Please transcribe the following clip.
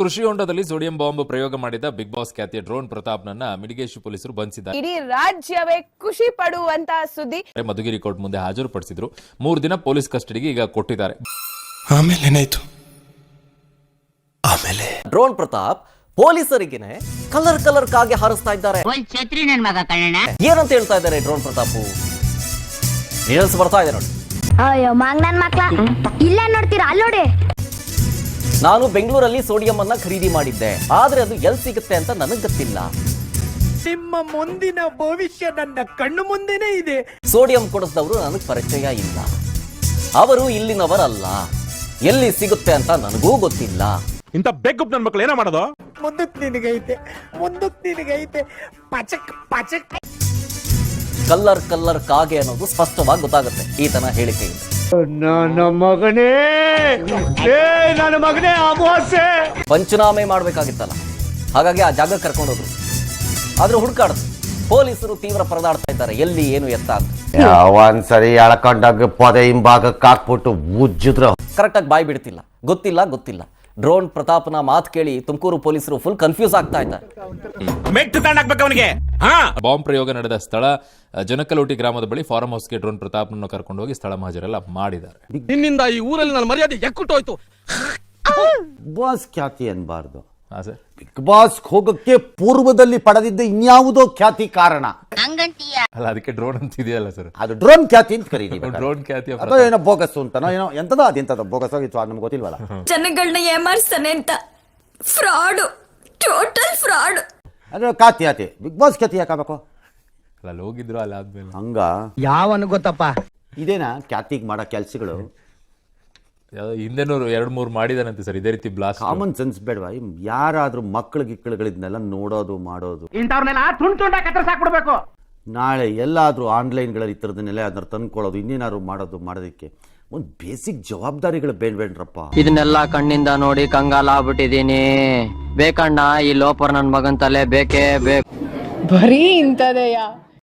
ಕೃಷಿ ಹೊಂಡದಲ್ಲಿ sodium bomb ಪ್ರಯೋಗ ಮಾಡಿದ ಬಿಗ್ ಬಾಸ್ ಖ್ಯಾತಿಯ ಡ್ರೋನ್ ಪ್ರತಾಪ್ನನ್ನ ಮಿಡಿಗೇಶಿ ಪೊಲೀಸರು ಬಂಧಿಸಿದ್ದಾರೆ. ಇಡೀ ರಾಜ್ಯವೇ ಖುಷಿ ಪಡುವಂತಹ ಸುದ್ದಿ. ಮಧುಗಿರಿ ಕೋರ್ಟ್ ಮುಂದೆ ಹಾಜರುಪಡಿಸಿದ್ರು. ಮೂರು ದಿನ ಪೊಲೀಸ್ ಕಸ್ಟಡಿಗೆ ಈಗ ಕೊಟ್ಟಿದ್ದಾರೆ. ಆಮೇಲೆ ಏನಾಯ್ತು? ಆಮೇಲೆ? ಡ್ರೋನ್ ಪ್ರತಾಪ್ ಪೊಲೀಸರಿಗೆನೆ ಕಲರ್ ಕಲರ್ ಕಾಗೆ ಹಾರಿಸ್ತಾ ಇದ್ದಾರೆ. ಒಂದ್ ಛತ್ರಿ ನನ್ ಮಗ ಕಣ್ಣ ಏನಂತ ಹೇಳ್ತಾ ಇದ್ದಾರೆ ಡ್ರೋನ್ ಪ್ರತಾಪ್? ರೀಲ್ಸ್ ಬರ್ತಾ ಇದೆ ನೋಡಿ. ಅಯ್ಯೋ ಮಾಂಗ್ ನನ್ ಮಕ್ಳ. ಇಲ್ಲೇ ನೋಡ್ತೀರಾ ಅಲ್ಲೋಡಿ. ನಾನು ಬೆಂಗಳೂರಲ್ಲಿ ಸೋಡಿಯಂ ಅನ್ನ ಖರೀದಿ ಮಾಡಿದ್ದೆ. ಆದ್ರೆ ಅದು ಎಲ್ಲಿ ಸಿಗುತ್ತೆ ಅಂತ ನನಗ್ ಗೊತ್ತಿಲ್ಲ. ನಿಮ್ಮ ಮುಂದಿನ ಭವಿಷ್ಯ ನನ್ನ ಕಣ್ಣು ಮುಂದೆನೇ ಇದೆ. ಸೋಡಿಯಂ ಕೊಡಿಸಿದವರು ನನಗ್ ಪರಿಚಯ ಇಲ್ಲ. ಅವರು ಇಲ್ಲಿನವರಲ್ಲ. ಎಲ್ಲಿ ಸಿಗುತ್ತೆ ಅಂತ ನನಗೂ ಗೊತ್ತಿಲ್ಲ. ಇಂಥ ಬೆಗ್ಗಪ್ ನನ್ ಮಕ್ಳು ಏನ ಮಾಡೋದು? ಮುಂದಕ್ ನಿನಗೈತೆ ಮುಂದಕ್ ನಿನಗೈತೆ. ಪಚಕ್ ಪಚಕ್. ಕಲ್ಲರ್ ಕಲ್ಲರ್ ಕಾಗೆ ಅನ್ನೋದು ಸ್ಪಷ್ಟವಾಗಿ ಗೊತ್ತಾಗುತ್ತೆ. ಈತನ ಹೇಳಿಕೆಯಿಂದ. ನನ್ನ ಮಗನೇ! ಏ ನನ್ನ ಮಗನೇ ಅಮಾವಾಸ್ಯೆ ಪಂಚನಾಮೆ ಮಾಡ್ಬೇಕಾಗಿತ್ತಲ್ಲ. ಹಾಗಾಗಿ ಆ ಜಾಗ ಕರ್ಕೊಂಡೋದ್ರು. ಆದ್ರೆ ಹುಡುಕಾಡ್ದು. ಪೊಲೀಸರು ತೀವ್ರ ಪರದಾಡ್ತಾ ಇದ್ದಾರೆ. ಎಲ್ಲಿ ಏನು ಎತ್ತ ಅಂತ. ಒಂದ್ಸರಿ ಅಳಕೊಂಡಾಗ ಪೊದೆ ಹಿಂಭಾಗಕ್ಕೆ ಹಾಕ್ಬಿಟ್ಟು ಉಜ್ಜಿದ್ರು. ಕರೆಕ್ಟಾಗಿ ಬಾಯಿ ಬಿಡ್ತಿಲ್ಲ. ಗೊತ್ತಿಲ್ಲ ಗೊತ್ತಿಲ್ಲ. ಡ್ರೋನ್ ಪ್ರತಾಪ್ನ ಮಾತು ಕೇಳಿ ತುಮಕೂರು ಪೊಲೀಸರು ಫುಲ್ ಕನ್ಫ್ಯೂಸ್ ಆಗ್ತಾ ಇದ್ದಾರೆ. ಮೆಟ್ಟು ತಗೊಂಡಾಗ್ಬೇಕು ಅವನಿಗೆ. ಹಾ? ಬಾಂಬ್ ಪ್ರಯೋಗ ನಡೆದ ಸ್ಥಳ ಜನಕಲೋಟಿ ಗ್ರಾಮದ ಬಳಿ ಫಾರ್ಮ್ ಹೌಸ್ಗೆ ಡ್ರೋನ್ ಪ್ರತಾಪ್ನನ್ನು ಕರ್ಕೊಂಡು ಹೋಗಿ ಸ್ಥಳ ಮಹಾಜರೆಲ್ಲ ಮಾಡಿದ್ದಾರೆ. ನಿನ್ನಿಂದ ಈ ಊರಲ್ಲಿ ನನ್ನ ಮರ್ಯಾದೆ ಎಕ್ಕುಟ್ಟೋಯ್ತು ಬಾಸ್ ಖ್ಯಾತಿ ಅನ್ಬಾರ್ದು. ಬಿಗ್ ಬಾಸ್ ಹೋಗಕ್ಕೆ ಪೂರ್ವದಲ್ಲಿ ಪಡೆದಿದ್ದ ಇನ್ಯಾವುದೋ ಖ್ಯಾತಿ ಕಾರಣ? ಹಂಗಂತೀಯ ಅಲ್ಲ ಅದಕ್ಕೆ ಡ್ರೋನ್ ಅಂತ ಇದೆಯಲ್ಲ ಸರ್ ಅದು ಡ್ರೋನ್ ಖ್ಯಾತಿ ಅಂತ ಕರೀತೀವಿ ಡ್ರೋನ್ ಖ್ಯಾತಿ ಅದೋ ಏನೋ ಬೋಗಸ್ ಅಂತನೋ ಏನೋ ಎಂತದೋ ಅದೆಂತದೋ ಬೋಗಸ್ ಆಗಿತ್ತು ಅದು ನಮ್ಗೆ ಗೊತ್ತಿಲ್ವಲ್ಲ. ಜನಗಳನ್ನ ಏಮಾರಿಸ್ತಾನೆ ಅಂತ. ಫ್ರಾಡ್ ಟೋಟಲ್ ಫ್ರಾಡ್ ಅದು ಖ್ಯಾತಿ ಖ್ಯಾತಿ. ಬಿಗ್ ಬಾಸ್ ಖ್ಯಾತಿ ಯಾಕಬೇಕು ಅಲ್ಲ ಹೋಗಿದ್ರು ಅಲ್ಲ ಆದ್ಮೇಲೆ. ಹಂಗ? ಯಾವನು ಗೊತ್ತಪ್ಪ? ಇದೇನಾ? ಖ್ಯಾತಿಗೆ ಮಾಡೋ ಕೆಲ್ಸಗಳು? ಹಿಂದೆನೂ ಎರಡು ಮೂರು ಮಾಡಿದಾನಂತೆ ಸರ್ ಇದೇ ರೀತಿ ಬ್ಲಾಸ್ಟ್ ಕಾಮನ್ ಸೆನ್ಸ್ ಬೇಡವಾ? ಯಾರಾದ್ರೂ ಮಕ್ಕಳು ಗಿಕ್ಕಳುಗಳಿದ್ನೆಲ್ಲ ನೋಡೋದು ಮಾಡೋದು. ಇಂಥವ್ರನ್ನೆಲ್ಲ ತುಂಡು ತುಂಡ ಕತ್ತರಿಸಾಕ್ಬಿಡ್ಬೇಕು ನಾಳೆ ಎಲ್ಲಾದರೂ ಆನ್ಲೈನ್ಗಳಲ್ಲಿ ಈ ಥರದನ್ನೆಲ್ಲ ಅದನ್ನ ತಂದ್ಕೊಳ್ಳೋದು ಇನ್ನೇನಾದ್ರು ಮಾಡೋದು ಮಾಡೋದಕ್ಕೆ. ಒಂದು ಬೇಸಿಕ್ ಜವಾಬ್ದಾರಿಗಳು ಬೇಡ್ಬೇಡ್ರಪ್ಪ ಇದನ್ನೆಲ್ಲ ಕಣ್ಣಿಂದ ನೋಡಿ ಕಂಗಾಲ ಆಗ್ಬಿಟ್ಟಿದೀನಿ. ಬೇಕಣ್ಣ ಈ ಲೋಪರ್ ನನ್ನ ಮಗನ್ ತಲೆ ಬೇಕೇ ಬೇಕು. ಬರೀ ಇಂಥದೆಯಾ?